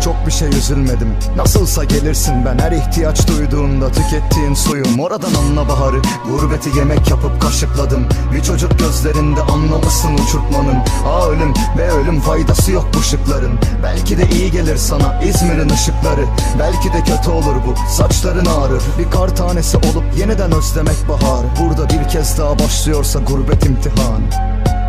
çok bir şey üzülmedim. Nasılsa gelirsin ben. Her ihtiyaç duyduğunda Tükettiğin suyum. Oradan anla baharı. Gurbeti yemek yapıp kaşıkladım. Bir çocuk gözlerinde anlamışsın uçurtmanın. Aa ölüm ve ölüm faydası yok bu şıkların. Belki de iyi gelir sana İzmir'in ışıkları. Belki de kötü olur bu. Saçların ağrır. Bir kar tanesi olup yeniden özlemek baharı Burada bir kez daha başlıyorsa gurbet imtihanı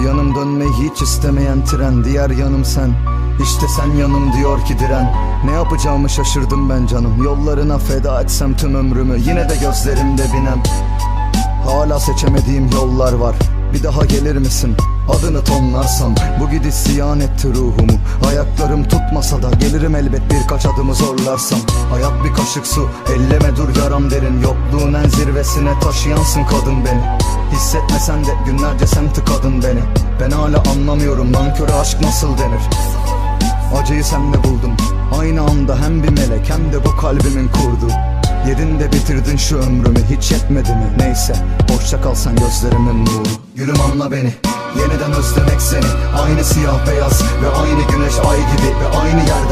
yanım dönmeyi hiç istemeyen tren Diğer yanım sen. İşte sen yanım diyor ki diren. Ne yapacağımı şaşırdım ben canım. Yollarına feda etsem tüm ömrümü Yine de gözlerimde binem. Hala seçemediğim yollar var. Bir daha gelir misin? Adını tonlarsam. Bu gidiş ziyan etti ruhumu. Ayaklarım tutmasa da Gelirim elbet birkaç adımı zorlarsam. Hayat bir kaşık su Elleme dur yaram derin. Yokluğun en zirvesine taşıyansın kadın beni Hissetmesen de günlerce sen tıkadın beni. Ben hala anlamıyorum nanköre aşk nasıl denir? Acıyı senle buldum Aynı anda hem bir melek hem de bu kalbimin kurdu. Yedin de bitirdin şu ömrümü hiç yetmedi mi? Neyse hoşça kalsan gözlerimin nuru. Gülüm anla beni Yeniden özlemek seni. Aynı siyah beyaz ve aynı güneş ay gibi Ve aynı yerde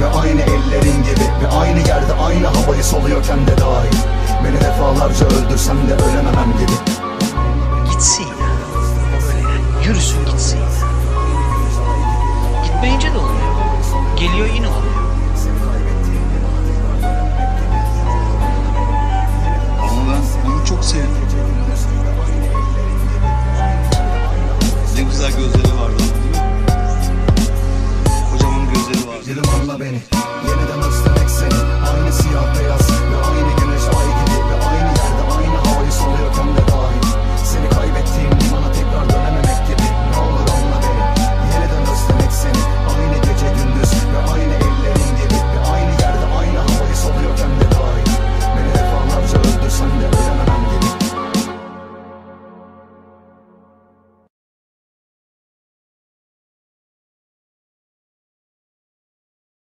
ve aynı ellerin gibi Ve aynı yerde aynı havayı soluyorken de dahil Beni defalarca öldürsen de ölememem gibi forma bene. Viene